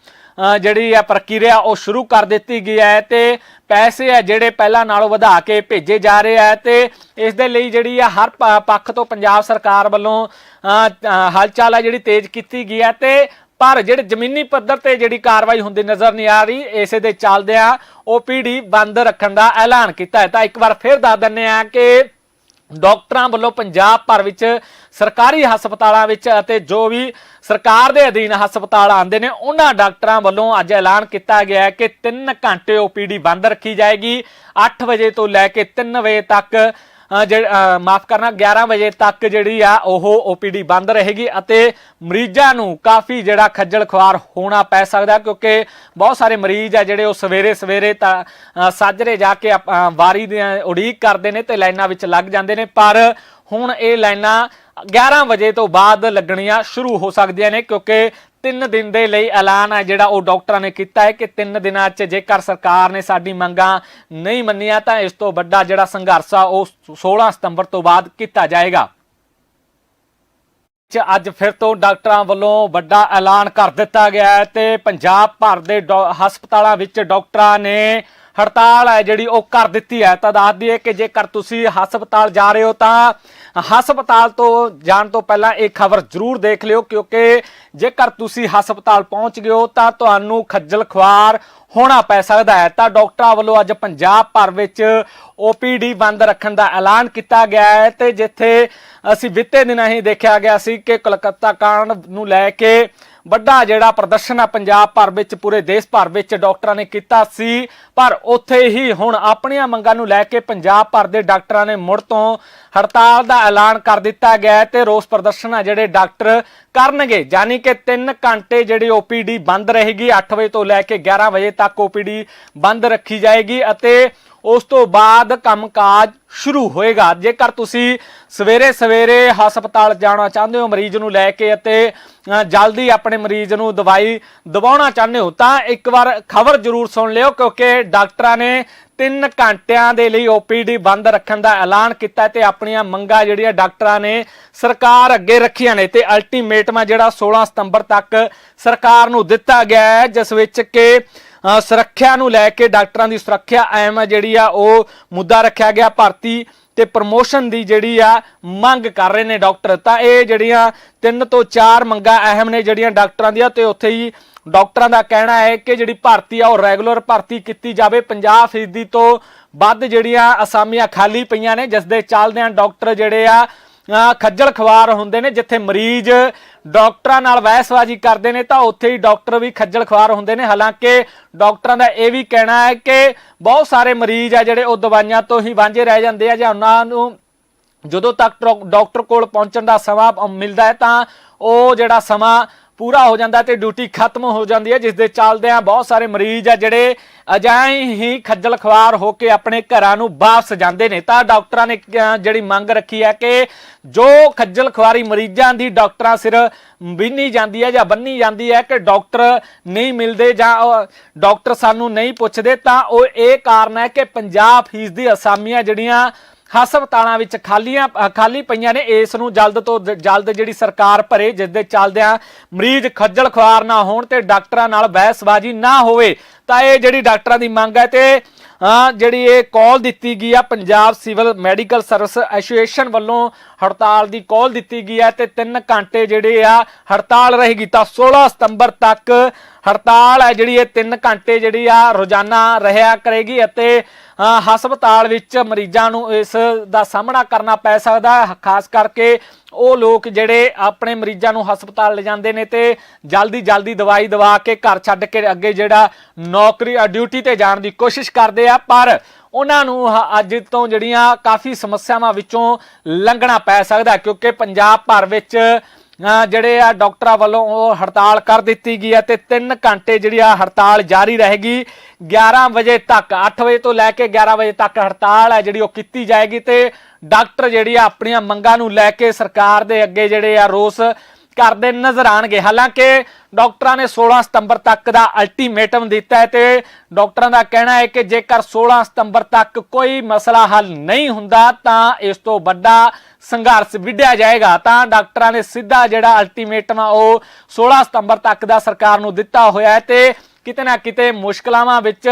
ਜਿਹੜੀ ਆ ਪ੍ਰਕਿਰਿਆ ਉਹ ਸ਼ੁਰੂ ਕਰ ਦਿੱਤੀ ਗਈ ਹੈ ਤੇ ਪੈਸੇ ਹੈ ਜਿਹੜੇ ਪਹਿਲਾਂ ਨਾਲੋਂ ਵਧਾ ਕੇ ਭੇਜੇ ਜਾ ਰਹੇ ਹੈ ਤੇ ਇਸ ਦੇ ਲਈ ਜਿਹੜੀ ਆ ਹਰ ਪੱਖ ਤੋਂ ਪੰਜਾਬ ਸਰਕਾਰ ਵੱਲੋਂ ਅ, ਅ, ਹਲਚਲ ਹੈ ਜਿਹੜੀ ਤੇਜ਼ ਕੀਤੀ ਗਈ ਹੈ ਤੇ ਪਰ ਜਿਹੜੇ ਜ਼ਮੀਨੀ ਪੱਧਰ ਤੇ ਜਿਹੜੀ ਕਾਰਵਾਈ ਹੁੰਦੀ ਨਜ਼ਰ ਨਹੀਂ ਆ ਰਹੀ, ਇਸੇ ਦੇ ਚੱਲਦਿਆਂ ਓਪੀਡੀ ਬੰਦ ਰੱਖਣ ਦਾ ਐਲਾਨ ਕੀਤਾ ਹੈ। ਤਾਂ ਇੱਕ ਵਾਰ ਫਿਰ ਦੱਸ ਦਿੰਨੇ ਆ ਕਿ ਡਾਕਟਰਾਂ ਵੱਲੋਂ ਪੰਜਾਬ ਭਰ ਵਿੱਚ ਸਰਕਾਰੀ ਹਸਪਤਾਲਾਂ ਵਿੱਚ ਅਤੇ ਜੋ ਵੀ ਸਰਕਾਰ ਦੇ ਅਧੀਨ ਹਸਪਤਾਲ ਆਉਂਦੇ ਨੇ, ਉਹਨਾਂ ਡਾਕਟਰਾਂ ਵੱਲੋਂ ਅੱਜ ਐਲਾਨ ਕੀਤਾ ਗਿਆ ਹੈ ਕਿ 3 ਘੰਟੇ ਓਪੀਡੀ ਬੰਦ ਰੱਖੀ ਜਾਏਗੀ। 8 ਵਜੇ ਤੋਂ ਲੈ ਕੇ 3 ਵਜੇ ਤੱਕ ਮਾਫ ਕਰਨਾ 11 ਵਜੇ ਤੱਕ ਜਿਹੜੀ ਆ ਉਹ ਓਪੀਡੀ ਬੰਦ ਰਹੇਗੀ ਅਤੇ ਮਰੀਜ਼ਾਂ ਨੂੰ ਕਾਫੀ ਜਿਹੜਾ ਖੱਜਲ ਖੁਆਰ ਹੋਣਾ ਪੈ ਸਕਦਾ ਕਿਉਂਕਿ ਬਹੁਤ ਸਾਰੇ ਮਰੀਜ਼ ਆ ਜਿਹੜੇ ਉਹ ਸਵੇਰੇ ਸਵੇਰੇ ਤਾਂ ਸਾਜਰੇ ਜਾ ਕੇ ਆਪ- ਵਾਰੀ ਦੀ ਉਡੀਕ ਕਰਦੇ ਨੇ ਤੇ ਲਾਈਨਾਂ ਵਿੱਚ ਲੱਗ ਜਾਂਦੇ ਨੇ, ਪਰ ਹੁਣ ਇਹ ਲਾਈਨਾਂ 11 ਵਜੇ ਤੋਂ ਬਾਅਦ ਲੱਗਣੀਆਂ ਸ਼ੁਰੂ ਹੋ ਸਕਦੀਆਂ ਨੇ ਕਿਉਂਕਿ 3 ਦਿਨ ਦੇ ਲਈ ਐਲਾਨ ਹੈ ਜਿਹੜਾ ਉਹ ਡਾਕਟਰਾਂ ਨੇ ਕੀਤਾ ਹੈ ਕਿ 3 ਦਿਨਾਂ 'ਚ ਜੇਕਰ ਸਰਕਾਰ ਨੇ ਸਾਡੀ ਮੰਗਾਂ ਨਹੀਂ ਮੰਨੀਆਂ ਤਾਂ ਇਸ ਤੋਂ ਵੱਡਾ ਜਿਹੜਾ ਸੰਘਰਸ਼ ਆ ਉਹ 16 ਸਤੰਬਰ ਤੋਂ ਬਾਅਦ ਕੀਤਾ ਜਾਏਗਾ। ਚ ਅੱਜ ਫਿਰ ਤੋਂ ਡਾਕਟਰਾਂ ਵੱਲੋਂ ਵੱਡਾ ਐਲਾਨ ਕਰ ਦਿੱਤਾ ਗਿਆ ਹੈ ਤੇ ਪੰਜਾਬ ਭਰ ਦੇ ਡੋ- ਹਸਪਤਾਲਾਂ ਵਿੱਚ ਡਾਕਟਰਾਂ ਨੇ ਹੜਤਾਲ ਹੈ ਜਿਹੜੀ ਉਹ ਕਰ ਦਿੱਤੀ ਹੈ। ਤਾਂ ਦੱਸ ਦਈਏ ਕਿ ਜੇਕਰ ਤੁਸੀਂ ਹਸਪਤਾਲ ਜਾ ਰਹੇ ਹੋ ਤਾਂ ਹਸਪਤਾਲ ਤੋਂ ਜਾਣ ਤੋਂ ਪਹਿਲਾਂ ਇਹ ਖਬਰ ਜ਼ਰੂਰ ਦੇਖ ਲਿਓ ਕਿਉਂਕਿ ਜੇਕਰ ਤੁਸੀਂ ਹਸਪਤਾਲ ਪਹੁੰਚ ਗਏ ਹੋ ਤਾਂ ਤੁਹਾਨੂੰ ਖੱਜਲ ਖੁਆਰ ਹੋਣਾ ਪੈ ਸਕਦਾ ਹੈ। ਤਾਂ ਡਾਕਟਰਾਂ ਵੱਲੋਂ ਅੱਜ ਪੰਜਾਬ ਭਰ ਵਿੱਚ OPD ਬੰਦ ਰੱਖਣ ਦਾ ਐਲਾਨ ਕੀਤਾ ਗਿਆ ਹੈ ਤੇ ਜਿੱਥੇ ਅਸੀਂ ਬੀਤੇ ਦਿਨਾਂ ਹੀ ਦੇਖਿਆ ਗਿਆ ਸੀ ਕਿ ਕਲਕੱਤਾ ਕਾਂਡ ਨੂੰ ਲੈ ਕੇ ਵੱਡਾ ਜਿਹੜਾ ਪ੍ਰਦਰਸ਼ਨ ਆ ਪੰਜਾਬ ਭਰ ਵਿੱਚ, ਪੂਰੇ ਦੇਸ਼ ਭਰ ਵਿੱਚ ਡਾਕਟਰਾਂ ਨੇ ਕੀਤਾ ਸੀ। ਪਰ ਉੱਥੇ ਹੀ ਹੁਣ ਆਪਣੀਆਂ ਮੰਗਾਂ ਨੂੰ ਲੈ ਕੇ ਪੰਜਾਬ ਭਰ ਦੇ ਡਾਕਟਰਾਂ ਨੇ ਮੁੜ ਤੋਂ ਹੜਤਾਲ ਦਾ ਐਲਾਨ ਕਰ ਦਿੱਤਾ ਗਿਆ ਹੈ ਤੇ ਰੋਸ ਪ੍ਰਦਰਸ਼ਨ ਆ ਜਿਹੜੇ ਡਾਕਟਰ ਕਰਨਗੇ। ਯਾਨੀ ਕਿ 3 ਘੰਟੇ ਜਿਹੜੀ OPD ਬੰਦ ਰਹੇਗੀ 8 ਵਜੇ ਤੋਂ ਲੈ ਕੇ 11 ਵਜੇ ਤੱਕ OPD ਬੰਦ ਰੱਖੀ ਜਾਏਗੀ ਅਤੇ ਉਸ ਤੋਂ ਬਾਅਦ ਕੰਮਕਾਜ ਸ਼ੁਰੂ ਹੋਏਗਾ। ਜੇਕਰ ਤੁਸੀਂ ਸਵੇਰੇ ਸਵੇਰੇ ਹਸਪਤਾਲ ਜਾਣਾ ਚਾਹੁੰਦੇ ਹੋ, ਮਰੀਜ਼ ਨੂੰ ਲੈ ਕੇ ਅਤੇ ਜਲਦੀ ਆਪਣੇ ਮਰੀਜ਼ ਨੂੰ ਦਵਾਈ ਦਵਾਉਣਾ ਚਾਹੁੰਦੇ ਹੋ, ਤਾਂ ਇੱਕ ਵਾਰ ਖਬਰ ਜ਼ਰੂਰ ਸੁਣ ਲਿਓ, ਕਿਉਂਕਿ ਡਾਕਟਰਾਂ ਨੇ 3 ਘੰਟਿਆਂ ਦੇ ਲਈ OPD ਬੰਦ ਰੱਖਣ ਦਾ ਐਲਾਨ ਕੀਤਾ ਤੇ ਆਪਣੀਆਂ ਮੰਗਾਂ ਜਿਹੜੀਆਂ ਡਾਕਟਰਾਂ ਨੇ ਸਰਕਾਰ ਅੱਗੇ ਰੱਖੀਆਂ ਨੇ ਤੇ ਅਲਟੀਮੇਟਮ ਆ ਜਿਹੜਾ 16 ਸਤੰਬਰ ਤੱਕ ਸਰਕਾਰ ਨੂੰ ਦਿੱਤਾ ਗਿਆ ਹੈ, ਜਿਸ ਵਿੱਚ ਕਿ ਸੁਰੱਖਿਆ ਨੂੰ ਲੈ ਕੇ ਡਾਕਟਰਾਂ ਦੀ ਸੁਰੱਖਿਆ ਅਹਿਮ ਜਿਹੜੀ ਆ, ਉਹ ਮੁੱਦਾ ਰੱਖਿਆ ਗਿਆ ਭਰਤੀ ਤੇ ਪ੍ਰਮੋਸ਼ਨ ਦੀ ਜਿਹੜੀ ਆ, ਮੰਗ ਕਰ ਰਹੇ ਨੇ ਡਾਕਟਰ। ਤਾਂ ਇਹ ਜਿਹੜੀਆਂ ਤਿੰਨ ਤੋਂ ਚਾਰ ਮੰਗਾਂ ਅਹਿਮ ਨੇ ਜਿਹੜੀਆਂ ਡਾਕਟਰਾਂ ਦੀਆਂ ਤੇ ਉੱਥੇ ਹੀ ਡਾਕਟਰਾਂ ਦਾ ਕਹਿਣਾ ਹੈ ਕਿ ਜਿਹੜੀ ਭਰਤੀ ਆ, ਉਹ ਰੈਗੂਲਰ ਭਰਤੀ ਕੀਤੀ ਜਾਵੇ। 50% ਤੋਂ ਵੱਧ ਜਿਹੜੀਆਂ ਅਸਾਮੀਆਂ ਖਾਲੀ ਪਈਆਂ ਨੇ, ਜਿਸ ਦੇ ਚੱਲਦਿਆਂ ਡਾਕਟਰ ਜਿਹੜੇ ਆ ਖੱਜਲ ਖਵਾਰ ਹੁੰਦੇ ਨੇ, ਜਿੱਥੇ ਮਰੀਜ਼ ਡਾਕਟਰਾਂ ਨਾਲ ਬਹਿਸਬਾਜ਼ੀ ਕਰਦੇ ਨੇ ਤਾਂ ਉੱਥੇ ਹੀ ਡਾਕਟਰ ਵੀ ਖੱਜਲ ਖਵਾਰ ਹੁੰਦੇ ਨੇ। ਹਾਲਾਂਕਿ ਡਾਕਟਰਾਂ ਦਾ ਇਹ ਵੀ ਕਹਿਣਾ ਹੈ ਕਿ ਬਹੁਤ ਸਾਰੇ ਮਰੀਜ਼ ਆ ਜਿਹੜੇ ਉਹ ਦਵਾਈਆਂ ਤੋਂ ਹੀ ਵਾਂਝੇ ਰਹਿ ਜਾਂਦੇ ਆ ਜਾਂ ਉਹਨਾਂ ਨੂੰ ਜਦੋਂ ਤੱਕ ਡਾਕ- ਡਾਕਟਰ ਕੋਲ ਪਹੁੰਚਣ ਦਾ ਸਮਾਂ ਮਿਲਦਾ ਹੈ ਤਾਂ ਉਹ ਜਿਹੜਾ ਸਮਾਂ ਪੂਰਾ ਹੋ ਜਾਂਦਾ ਤੇ ਡਿਊਟੀ ਖਤਮ ਹੋ ਜਾਂਦੀ ਹੈ, ਜਿਸ ਦੇ ਚੱਲਦਿਆਂ ਬਹੁਤ ਸਾਰੇ ਮਰੀਜ਼ ਆ ਜਿਹੜੇ ਅਜਾਈ ਹੀ ਖੱਜਲ ਖਵਾਰ ਹੋ ਕੇ ਆਪਣੇ ਘਰਾਂ ਨੂੰ ਵਾਪਸ ਜਾਂਦੇ ਨੇ। ਤਾਂ ਡਾਕਟਰਾਂ ਨੇ ਜਿਹੜੀ ਮੰਗ ਰੱਖੀ ਹੈ ਕਿ ਜੋ ਖੱਜਲ ਖਵਾਰੀ ਮਰੀਜ਼ਾਂ ਦੀ ਡਾਕਟਰਾਂ ਸਿਰ ਬਿੰਨੀ ਜਾਂਦੀ ਹੈ ਜਾਂ ਬੰਨੀ ਜਾਂਦੀ ਹੈ ਕਿ ਡਾਕਟਰ ਨਹੀਂ ਮਿਲਦੇ ਜਾਂ ਡਾਕਟਰ ਸਾਨੂੰ ਨਹੀਂ ਪੁੱਛਦੇ, ਤਾਂ ਉਹ ਇਹ ਕਾਰਨ ਹੈ ਕਿ 50% ਦੀ ਅਸਾਮੀਆਂ ਜਿਹੜੀਆਂ ਹਸਪਤਾਲਾਂ ਵਿੱਚ ਖਾਲੀਆਂ ਖਾਲੀ ਪਈਆਂ ਨੇ। ਇਸ ਨੂੰ ਜਲਦ ਤੋਂ ਜਲਦ ਜਿਹੜੀ ਸਰਕਾਰ ਭਰੇ, ਜਿਸ ਦੇ ਚੱਲਦਿਆਂ ਮਰੀਜ਼ ਖੱਜਲ ਖੁਆਰ ਨਾ ਹੋਣ ਤੇ ਡਾਕਟਰਾਂ ਨਾਲ ਬਹਿਸਬਾਜ਼ੀ ਨਾ ਹੋਵੇ, ਤਾਂ ਇਹ ਜਿਹੜੀ ਡਾਕਟਰਾਂ ਦੀ ਮੰਗ ਹੈ ਤੇ ਜਿਹੜੀ ਇਹ ਕਾਲ ਦਿੱਤੀ ਗਈ ਆ, Punjab civil medical service association ਵੱਲੋਂ ਹੜਤਾਲ ਦੀ ਕਾਲ ਦਿੱਤੀ ਗਈ ਹੈ ਤੇ 3 ਘੰਟੇ ਜਿਹੜੇ ਆ, ਹੜਤਾਲ ਰਹੇਗੀ ਤਾਂ 16 ਸਤੰਬਰ ਤੱਕ ਹੜਤਾਲ ਹੈ ਜਿਹੜੀ ਇਹ 3 ਘੰਟੇ ਜਿਹੜੀ ਆ ਰੋਜ਼ਾਨਾ ਰਹਿਆ ਕਰੇਗੀ ਅਤੇ ਹਸਪਤਾਲ ਵਿੱਚ ਮਰੀਜ਼ਾਂ ਨੂੰ ਇਸ ਦਾ ਸਾਹਮਣਾ ਕਰਨਾ ਪੈ ਸਕਦਾ ਹੈ, ਖਾਸ ਕਰਕੇ ਉਹ ਲੋਕ ਜਿਹੜੇ ਆਪਣੇ ਮਰੀਜ਼ਾਂ ਨੂੰ ਹਸਪਤਾਲ ਲਿਜਾਂਦੇ ਨੇ ਤੇ ਜਲਦੀ ਜਲਦੀ ਦਵਾਈ ਦਵਾ ਕੇ ਘਰ ਛੱਡ ਕੇ ਅੱਗੇ ਜਿਹੜਾ ਨੌਕਰੀ ਡਿਊਟੀ ਤੇ ਜਾਣ ਦੀ ਕੋਸ਼ਿਸ਼ ਕਰਦੇ ਆ, ਪਰ ਉਹਨਾਂ ਨੂੰ ਹ- ਅੱਜ ਤੋਂ ਜਿਹੜੀਆਂ ਕਾਫੀ ਸਮੱਸਿਆਵਾਂ ਵਿੱਚੋਂ ਲੰਘਣਾ ਪੈ ਸਕਦਾ ਕਿਉਂਕਿ ਪੰਜਾਬ ਭਰ ਵਿੱਚ ਜਿਹੜੇ ਆ ਡਾਕਟਰਾਂ ਵੱਲੋਂ ਉਹ ਹੜਤਾਲ ਕਰ ਦਿੱਤੀ ਗਈ ਹੈ ਤੇ 3 ਘੰਟੇ ਜਿਹੜੀ ਆ ਹੜਤਾਲ ਜਾਰੀ ਰਹੇਗੀ। 11 ਵਜੇ ਤੱਕ 8 ਵਜੇ ਤੋਂ ਲੈ ਕੇ 11 ਵਜੇ ਤੱਕ ਹੜਤਾਲ ਹੈ ਜਿਹੜੀ ਉਹ ਕੀਤੀ ਜਾਏਗੀ ਤੇ ਡਾਕਟਰ ਜਿਹੜੀ ਆ ਆਪਣੀਆਂ ਮੰਗਾਂ ਨੂੰ ਲੈ ਕੇ ਸਰਕਾਰ ਦੇ ਅੱਗੇ ਜਿਹੜੇ ਆ ਰੋਸ ਕਰਦੇ ਨਜ਼ਰ ਆਣਗੇ। ਹਾਲਾਂਕਿ ਡਾਕਟਰਾਂ ਨੇ 16 ਸਤੰਬਰ ਤੱਕ ਦਾ ਅਲਟੀਮੇਟਮ ਦਿੱਤਾ ਹੈ ਤੇ ਡਾਕਟਰਾਂ ਦਾ ਕਹਿਣਾ ਹੈ ਕਿ ਜੇਕਰ 16 ਸਤੰਬਰ ਤੱਕ ਕੋਈ ਮਸਲਾ ਹੱਲ ਨਹੀਂ ਹੁੰਦਾ ਤਾਂ ਇਸ ਤੋਂ ਵੱਡਾ ਸੰਘਰਸ਼ ਵਿੱਢਿਆ ਜਾਏਗਾ। ਤਾਂ ਡਾਕਟਰਾਂ ਨੇ ਸਿੱਧਾ ਜਿਹੜਾ ਅਲਟੀਮੇਟਮ ਆ, ਉਹ 16 ਸਤੰਬਰ ਤੱਕ ਦਾ ਸਰਕਾਰ ਨੂੰ ਦਿੱਤਾ ਹੋਇਆ ਹੈ ਤੇ ਕਿਤੇ ਨਾ ਕਿਤੇ ਮੁਸ਼ਕਲਾਵਾਂ ਵਿੱਚ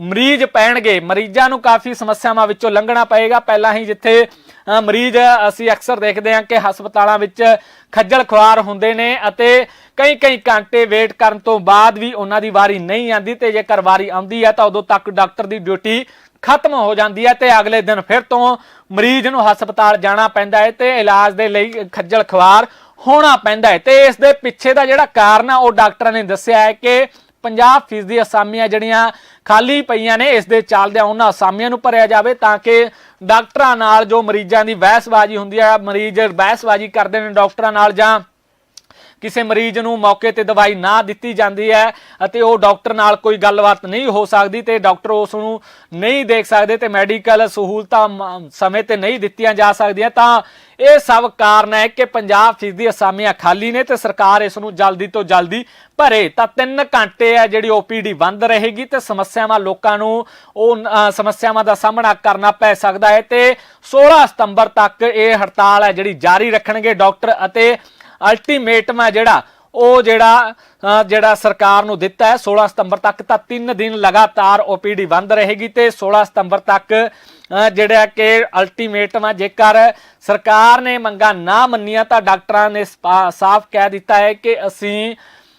ਮਰੀਜ਼ ਪੈਣਗੇ। ਮਰੀਜ਼ਾਂ ਨੂੰ ਕਾਫੀ ਸਮੱਸਿਆਵਾਂ ਵਿੱਚੋਂ ਲੰਘਣਾ ਪਏਗਾ। ਪਹਿਲਾਂ ਹੀ ਜਿੱਥੇ ਮਰੀਜ਼ ਅਸੀਂ ਅਕਸਰ ਦੇਖਦੇ ਹਾਂ ਕਿ ਹਸਪਤਾਲਾਂ ਵਿੱਚ ਖੱਜਲ ਖੁਆਰ ਹੁੰਦੇ ਨੇ ਅਤੇ ਕਈ ਕਈ ਘੰਟੇ ਵੇਟ ਕਰਨ ਤੋਂ ਬਾਅਦ ਵੀ ਉਹਨਾਂ ਦੀ ਵਾਰੀ ਨਹੀਂ ਆਂਦੀ ਤੇ ਜੇਕਰ ਵਾਰੀ ਆਉਂਦੀ ਹੈ ਤਾਂ ਉਦੋਂ ਤੱਕ ਡਾਕਟਰ ਦੀ ਡਿਊਟੀ ਖਤਮ ਹੋ ਜਾਂਦੀ ਹੈ ਤੇ ਅਗਲੇ ਦਿਨ ਫਿਰ ਤੋਂ ਮਰੀਜ਼ ਨੂੰ ਹਸਪਤਾਲ ਜਾਣਾ ਪੈਂਦਾ ਹੈ ਤੇ ਇਲਾਜ ਦੇ ਲਈ ਖੱਜਲ ਖੁਆਰ ਹੋਣਾ ਪੈਂਦਾ ਹੈ ਤੇ ਇਸ ਦੇ ਪਿੱਛੇ ਦਾ ਜਿਹੜਾ ਕਾਰਨ ਆ, ਉਹ ਡਾਕਟਰਾਂ ਨੇ ਦੱਸਿਆ ਹੈ ਕਿ 50% ਦੀ ਅਸਾਮੀਆਂ ਜਿਹੜੀਆਂ ਖਾਲੀ ਪਈਆਂ ਨੇ, ਇਸ ਦੇ ਚੱਲਦਿਆਂ ਉਹਨਾਂ ਅਸਾਮੀਆਂ ਨੂੰ ਭਰਿਆ ਜਾਵੇ ਤਾਂ ਕਿ ਡਾਕਟਰਾਂ ਨਾਲ ਜੋ ਮਰੀਜ਼ਾਂ ਦੀ ਬਹਿਸਬਾਜ਼ੀ ਹੁੰਦੀ ਹੈ ਮਰੀਜ਼ ਬਹਿਸਬਾਜ਼ੀ ਕਰਦੇ ਨੇ ਡਾਕਟਰਾਂ ਨਾਲ ਜਾਂ ਕਿਸੇ ਮਰੀਜ਼ ਨੂੰ ਮੌਕੇ ਤੇ ਦਵਾਈ ਨਾ ਦਿੱਤੀ ਜਾਂਦੀ ਹੈ ਅਤੇ ਉਹ ਡਾਕਟਰ ਨਾਲ ਕੋਈ ਗੱਲਬਾਤ ਨਹੀਂ ਹੋ ਸਕਦੀ ਤੇ ਡਾਕਟਰ ਉਸ ਨੂੰ ਨਹੀਂ ਦੇਖ ਸਕਦੇ ਤੇ ਮੈਡੀਕਲ ਸਹੂਲਤਾਂ ਸਮੇਂ ਤੇ ਨਹੀਂ ਦਿੱਤੀਆਂ ਜਾ ਸਕਦੀਆਂ, ਤਾਂ ਇਹ ਸਭ ਕਾਰਨ ਹੈ ਕਿ 50% ਦੀ ਅਸਾਮੀਆਂ ਖਾਲੀ ਨੇ ਤੇ ਸਰਕਾਰ ਇਸ ਨੂੰ ਜਲਦੀ ਤੋਂ ਜਲਦੀ ਭਰੇ। ਤਾਂ 3 ਘੰਟੇ ਹੈ ਜਿਹੜੀ OPD ਬੰਦ ਰਹੇਗੀ ਤੇ ਸਮੱਸਿਆਵਾਂ ਲੋਕਾਂ ਨੂੰ ਉਹ ਸਮੱਸਿਆਵਾਂ ਦਾ ਸਾਹਮਣਾ ਕਰਨਾ ਪੈ ਸਕਦਾ ਹੈ ਤੇ 16 ਸਤੰਬਰ ਤੱਕ ਇਹ ਹੜਤਾਲ ਹੈ ਜਿਹੜੀ ਜਾਰੀ ਰੱਖਣਗੇ ਡਾਕਟਰ ਅਤੇ ਅਲਟੀਮੇਟਮ ਹੈ ਜਿਹੜਾ, ਉਹ ਜਿਹੜਾ ਜਿਹੜਾ ਸਰਕਾਰ ਨੂੰ ਦਿੱਤਾ ਹੈ। 16 ਸਤੰਬਰ ਤੱਕ ਤਾਂ 3 ਦਿਨ ਲਗਾਤਾਰ OPD ਬੰਦ ਰਹੇਗੀ ਤੇ 16 ਸਤੰਬਰ ਤੱਕ ਜਿਹੜਾ ਕਿ ਅਲਟੀਮੇਟਮ ਹੈ ਜੇਕਰ ਸਰਕਾਰ ਨੇ ਮੰਗਾਂ ਨਾ ਮੰਨੀਆਂ ਤਾਂ ਡਾਕਟਰਾਂ ਨੇ ਸਾਫ਼ ਕਹਿ ਦਿੱਤਾ ਹੈ ਕਿ ਅਸੀਂ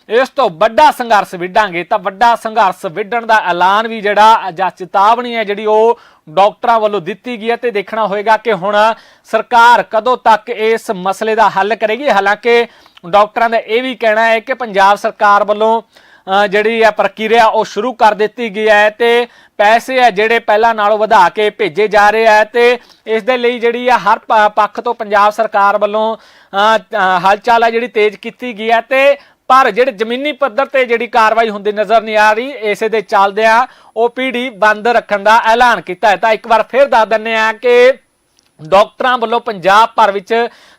ਇਸ ਤੋਂ ਵੱਡਾ ਸੰਘਰਸ਼ ਵਿੱਢਾਂਗੇ। ਤਾਂ ਵੱਡਾ ਸੰਘਰਸ਼ ਵਿੱਢਣ ਦਾ ਐਲਾਨ ਵੀ ਜਿਹੜਾ ਜਾਂ ਚੇਤਾਵਨੀ ਹੈ ਜਿਹੜੀ ਉਹ ਡਾਕਟਰਾਂ ਵੱਲੋਂ ਦਿੱਤੀ ਗਈ ਹੈ ਤੇ ਦੇਖਣਾ ਹੋਏਗਾ ਕਿ ਹੁਣ ਸਰਕਾਰ ਕਦੋਂ ਤੱਕ ਇਸ ਮਸਲੇ ਦਾ ਹੱਲ ਕਰੇਗੀ। ਹਾਲਾਂਕਿ ਡਾਕਟਰਾਂ ਦਾ ਇਹ ਵੀ ਕਹਿਣਾ ਹੈ ਕਿ ਪੰਜਾਬ ਸਰਕਾਰ ਵੱਲੋਂ ਜਿਹੜੀ ਆ ਪ੍ਰਕਿਰਿਆ ਉਹ ਸ਼ੁਰੂ ਕਰ ਦਿੱਤੀ ਗਈ ਹੈ ਤੇ ਪੈਸੇ ਹੈ ਜਿਹੜੇ ਪਹਿਲਾਂ ਨਾਲੋਂ ਵਧਾ ਕੇ ਭੇਜੇ ਜਾ ਰਹੇ ਹੈ ਤੇ ਇਸ ਦੇ ਲਈ ਜਿਹੜੀ ਆ ਹਰ ਪੱਖ ਤੋਂ ਪੰਜਾਬ ਸਰਕਾਰ ਵੱਲੋਂ ਅ, ਅ, ਹਲਚਲ ਹੈ ਜਿਹੜੀ ਤੇਜ਼ ਕੀਤੀ ਗਈ ਹੈ ਤੇ ਪਰ ਜਿਹੜੇ ਜ਼ਮੀਨੀ ਪੱਧਰ ਤੇ ਜਿਹੜੀ ਕਾਰਵਾਈ ਹੁੰਦੀ ਨਜ਼ਰ ਨਹੀਂ ਆ ਰਹੀ ਇਸੇ ਦੇ ਚੱਲਦਿਆਂ ਓਪੀਡੀ ਬੰਦ ਰੱਖਣ ਦਾ ਐਲਾਨ ਕੀਤਾ ਹੈ। ਤਾਂ ਇੱਕ ਵਾਰ ਫਿਰ ਦੱਸ ਦਿੰਨੇ ਆ ਕਿ ਡਾਕਟਰਾਂ ਵੱਲੋਂ ਪੰਜਾਬ ਭਰ ਵਿੱਚ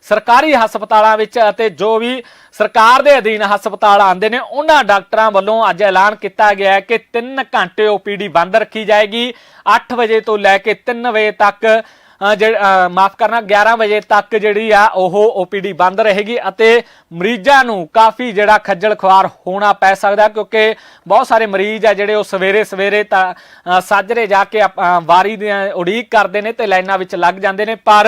ਸਰਕਾਰੀ ਹਸਪਤਾਲਾਂ ਵਿੱਚ ਅਤੇ ਜੋ ਵੀ ਸਰਕਾਰ ਦੇ ਅਧੀਨ ਹਸਪਤਾਲ ਆਉਂਦੇ ਨੇ, ਉਹਨਾਂ ਡਾਕਟਰਾਂ ਵੱਲੋਂ ਅੱਜ ਐਲਾਨ ਕੀਤਾ ਗਿਆ ਹੈ ਕਿ 3 ਘੰਟੇ ਓਪੀਡੀ ਬੰਦ ਰੱਖੀ ਜਾਏਗੀ। 8 ਵਜੇ ਤੋਂ ਲੈ ਕੇ 3 ਵਜੇ ਤੱਕ ਮਾਫ ਕਰਨਾ 11 ਵਜੇ ਤੱਕ ਜਿਹੜੀ ਆ ਉਹ ਓਪੀਡੀ ਬੰਦ ਰਹੇਗੀ ਅਤੇ ਮਰੀਜ਼ਾਂ ਨੂੰ ਕਾਫੀ ਜਿਹੜਾ ਖੱਜਲ ਖੁਆਰ ਹੋਣਾ ਪੈ ਸਕਦਾ ਕਿਉਂਕਿ ਬਹੁਤ ਸਾਰੇ ਮਰੀਜ਼ ਆ ਜਿਹੜੇ ਉਹ ਸਵੇਰੇ ਸਵੇਰੇ ਤਾਂ ਸਾਜਰੇ ਜਾ ਕੇ ਆਪ- ਵਾਰੀ ਦੀ ਉਡੀਕ ਕਰਦੇ ਨੇ ਤੇ ਲਾਈਨਾਂ ਵਿੱਚ ਲੱਗ ਜਾਂਦੇ ਨੇ। ਪਰ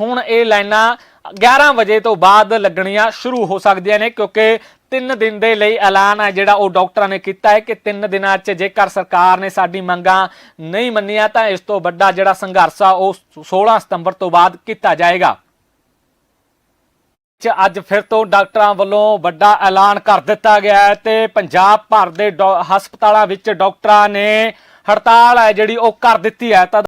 ਹੁਣ ਇਹ ਲਾਈਨਾਂ 11 ਵਜੇ ਤੋਂ ਬਾਅਦ ਲੱਗਣੀਆਂ ਸ਼ੁਰੂ ਹੋ ਸਕਦੀਆਂ ਨੇ ਕਿਉਂਕਿ 3 ਦਿਨ ਦੇ ਲਈ ਐਲਾਨ ਹੈ, ਜਿਹੜਾ ਉਹ ਡਾਕਟਰਾਂ ਨੇ ਕੀਤਾ ਹੈ ਕਿ 3 ਦਿਨਾਂ 'ਚ ਜੇਕਰ ਸਰਕਾਰ ਨੇ ਸਾਡੀ ਮੰਗਾਂ ਨਹੀਂ ਮੰਨੀਆਂ, ਤਾਂ ਇਸ ਤੋਂ ਵੱਡਾ ਜਿਹੜਾ ਸੰਘਰਸ਼ ਆ, ਉਹ 16 ਸਤੰਬਰ ਤੋਂ ਬਾਅਦ ਕੀਤਾ ਜਾਏਗਾ। ਚ ਅੱਜ ਫਿਰ ਤੋਂ ਡਾਕਟਰਾਂ ਵੱਲੋਂ ਵੱਡਾ ਐਲਾਨ ਕਰ ਦਿੱਤਾ ਗਿਆ ਹੈ ਤੇ ਪੰਜਾਬ ਭਰ ਦੇ ਡੋ- ਹਸਪਤਾਲਾਂ ਵਿੱਚ ਡਾਕਟਰਾਂ ਨੇ ਹੜਤਾਲ ਹੈ, ਜਿਹੜੀ ਉਹ ਕਰ ਦਿੱਤੀ ਹੈ। ਤਾਂ